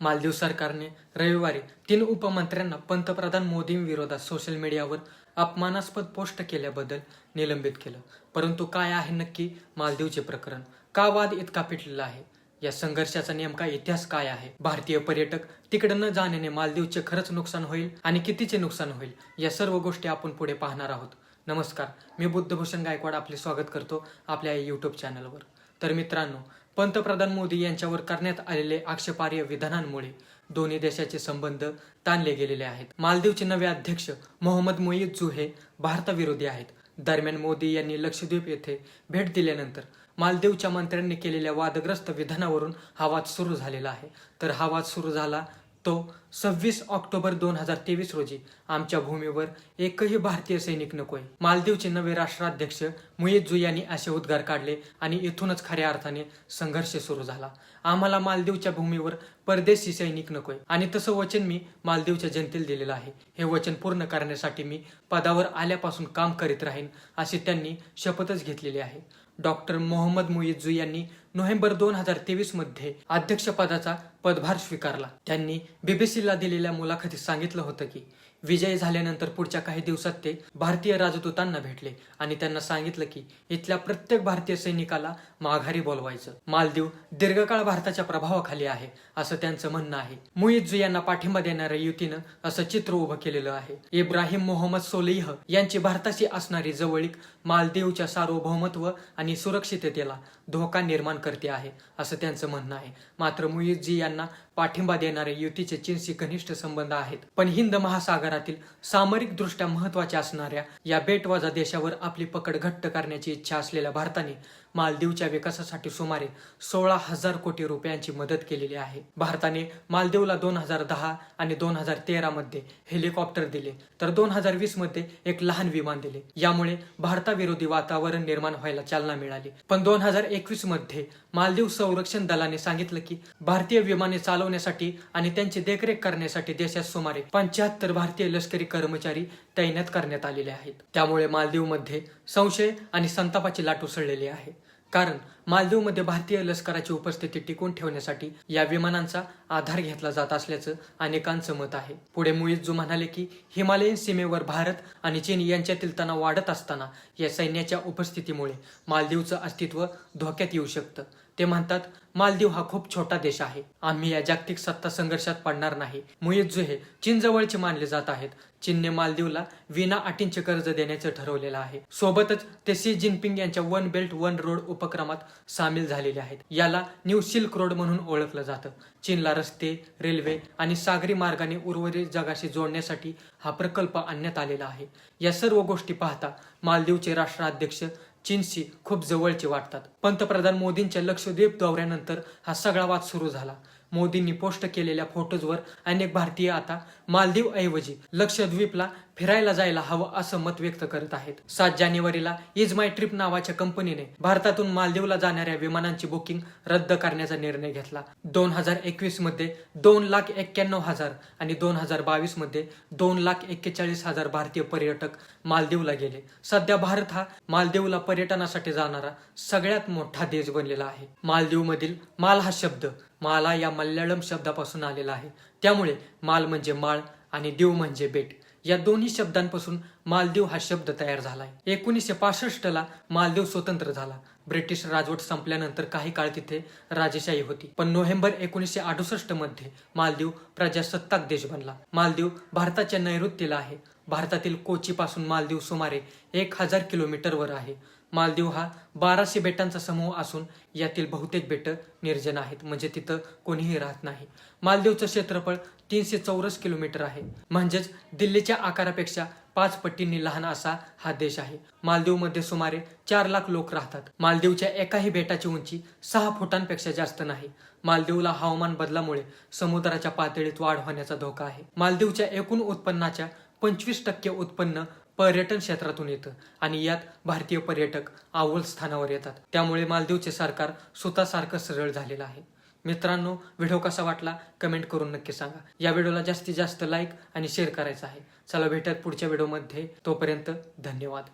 मालदीव सरकारने रविवारी तीन उपमंत्र्यांना पंतप्रधान मोदींविरोधात सोशल मीडियावर अपमानास्पद पोस्ट केल्याबद्दल निलंबित केलं. परंतु काय आहे नक्की मालदीवचे प्रकरण? का वाद इतका पेटलेला आहे? या संघर्षाचा नेमका इतिहास काय आहे? भारतीय पर्यटक तिकडे न जाण्याने मालदीवचे खरंच नुकसान होईल आणि कितीचे नुकसान होईल? या सर्व गोष्टी आपण पुढे पाहणार आहोत. नमस्कार मी बुद्धभूषण गायकवाड आपले स्वागत करतो आपल्या युट्यूब चॅनलवर तर मित्रांनो पंतप्रधान मोदी यांच्यावर करण्यात आलेले आक्षेपार्ह विधानांमुळे दोन्ही देशाचे संबंध ताणले गेलेले आहेत. मालदीवचे नवे अध्यक्ष मोहम्मद मोईद जुहे भारताविरोधी आहेत. दरम्यान मोदी यांनी लक्षद्वीप येथे भेट दिल्यानंतर मालदीवच्या मंत्र्यांनी केलेल्या वादग्रस्त विधानावरून हा वाद सुरू झालेला आहे. तर हा वाद सुरू झाला तो सव्वीस ऑक्टोबर दोन हजार तेवीस रोजी आमच्या भूमीवर एकही भारतीय सैनिक नकोय. मालदीवचे नवे राष्ट्राध्यक्ष मुईजू यांनी असे उद्गार काढले आणि इथूनच खऱ्या अर्थाने संघर्ष सुरू झाला. आम्हाला मालदीवच्या भूमीवर परदेशी सैनिक नकोय. आणि तसं वचन मी मालदीवच्या जनतेला दिलेलं आहे. हे वचन पूर्ण करण्यासाठी मी पदावर आल्यापासून काम करीत राहीन अशी त्यांनी शपथच घेतलेली आहे. डॉक्टर मोहम्मद मुईजू यांनी नोव्हेंबर दोन हजार तेवीसमध्ये अध्यक्षपदाचा पदभार स्वीकारला. त्यांनी बीबीसीला दिलेल्या मुलाखतीत सांगितलं होतं की विजय झाल्यानंतर पुढच्या काही दिवसात ते भारतीय राजदूतांना भेटले आणि त्यांना सांगितलं की इथल्या प्रत्येक भारतीय सैनिकाला माघारी बोलवायचं. मालदीव दीर्घकाळ भारताच्या प्रभावाखाली आहे असं त्यांचं म्हणणं आहे. मुईजू यांना पाठिंबा देणाऱ्या युतीनं असं चित्र उभं केलेलं आहे. इब्राहिम मोहम्मद सोलेह यांची भारताशी असणारी जवळीक मालदीवच्या सार्वभौमत्व आणि सुरक्षिततेला धोका निर्माण करते आहे असं त्यांचं म्हणणं आहे. मात्र मुईजी यांना पाठिंबा देणारे युतीचे चीनशी घनिष्ठ संबंध आहेत. पण हिंद महासागरातील सामरिक दृष्ट्या महत्त्वाच्या असणाऱ्या या बेटवाजा देशावर आपली पकड घट्ट करण्याची इच्छा असलेल्या भारताने मालदीवच्या विकासासाठी सुमारे सोळा हजार कोटी रुपयांची मदत केलेली आहे. भारताने मालदीवला दोन हजार दहा आणि दोन हजार तेरा मध्ये हेलिकॉप्टर दिले तर दोन हजार वीसमध्ये एक लहान विमान दिले. यामुळे भारताविरोधी वातावरण निर्माण व्हायला चालना मिळाली. पण दोन हजार एकवीसमध्ये मालदीव संरक्षण दलाने सांगितलं की भारतीय विमाने चालवण्यासाठी आणि त्यांची देखरेख करण्यासाठी देशात सुमारे पंच्याहत्तर भारतीय लष्करी कर्मचारी तैनात करण्यात आलेले आहेत. त्यामुळे मालदीवमध्ये संशय आणि संतापाची लाट उसळलेली आहे. कारण मालदीवमध्ये भारतीय लष्कराची उपस्थिती टिकून ठेवण्यासाठी या विमानांचा आधार घेतला जात असल्याचं अनेकांचं मत आहे. पुढे मुईजू म्हणाले की हिमालयीन सीमेवर भारत आणि चीन यांच्यातील तणाव वाढत असताना या सैन्याच्या उपस्थितीमुळे मालदीवचं अस्तित्व धोक्यात येऊ शकतं. ते म्हणतात मालदीव हा खूप छोटा देश आहे. आम्ही या जागतिक सत्ता संघर्षात पडणार नाही. मुयज्जू हे चीन जवळचे मानले जात आहेत. चीनने मालदीवला विना अटींचे कर्ज देण्याचं ठरवलेलं आहे. सोबतच ते सी जिनपिंग यांच्या वन बेल्ट वन रोड उपक्रमात सामील झालेले आहेत. याला न्यू सिल्क रोड म्हणून ओळखलं जातं. चीनला रस्ते रेल्वे आणि सागरी मार्गाने उर्वरित जगाशी जोडण्यासाठी हा प्रकल्प आणण्यात आलेला आहे. या सर्व गोष्टी पाहता मालदीवचे राष्ट्राध्यक्ष चीनशी खूप जवळचे वाटतात. पंतप्रधान मोदींच्या लक्षद्वीप दौऱ्यानंतर हा सगळा वाद सुरू झाला. मोदींनी पोस्ट केलेल्या फोटोजवर अनेक भारतीय आता मालदीव ऐवजी लक्षद्वीपला फिरायला जायला हवं असं मत व्यक्त करत आहेत. सात जानेवारीला इज माय ट्रिप नावाच्या कंपनीने भारतातून मालदीवला जाणाऱ्या विमानांची बुकिंग रद्द करण्याचा निर्णय घेतला. दोन हजार एकवीसमध्ये दोन लाख एक्क्याण्णव हजार आणि दोन हजार बावीसमध्ये दोन लाख एक्केचाळीस हजार भारतीय पर्यटक मालदीवला गेले. सध्या भारत हा मालदीवला पर्यटनासाठी जाणारा सगळ्यात मोठा देश बनलेला आहे. मालदीवमधील माल हा शब्द माला या मल्याळम शब्दापासून आलेला आहे. त्यामुळे माल म्हणजे माळ आणि देव म्हणजे बेट. या दोन्ही शब्दांपासून मालदीव हा शब्द तयार झालाय. एकोणीसशे पासष्ट ला मालदीव स्वतंत्र झाला. ब्रिटिश राजवट संपल्यानंतर काही काळ तिथे राजेशाही होती. पण नोव्हेंबर एकोणीसशे अडुसष्टमध्ये मालदीव प्रजासत्ताक देश बनला. मालदीव भारताच्या नैऋत्येला आहे. भारतातील कोची पासून मालदीव सुमारे एक हजार किलोमीटरवर आहे. मालदीव हा बाराशे बेटांचा समूह असून यातील बहुतेक बेट निर्जन आहेत. म्हणजे तिथं कोणीही राहत नाही. मालदीवचं क्षेत्रफळ तीनशे चौरस किलोमीटर आहे. म्हणजेच दिल्लीच्या आकारापेक्षा पाच पट्टींनी लहान असा हा देश आहे. मालदीवमध्ये सुमारे चार लाख लोक राहतात. मालदीवच्या एकाही बेटाची उंची सहा फुटांपेक्षा जास्त नाही. मालदीवला हवामान बदलामुळे समुद्राच्या पातळीत वाढ होण्याचा धोका आहे. मालदीवच्या एकूण उत्पन्नाच्या पंचवीस टक्के उत्पन्न पर्यटन क्षेत्रातून येतं आणि यात भारतीय पर्यटक अव्वल स्थानावर येतात. त्यामुळे मालदीवचे सरकार स्वतःसारखं सरळ झालेलं आहे. मित्रांनो व्हिडिओ कसा वाटला कमेंट करून नक्की सांगा. या व्हिडिओला जास्तीत जास्त लाईक आणि शेअर करायचा आहे. चला भेटत पुढच्या व्हिडिओमध्ये. तोपर्यंत धन्यवाद.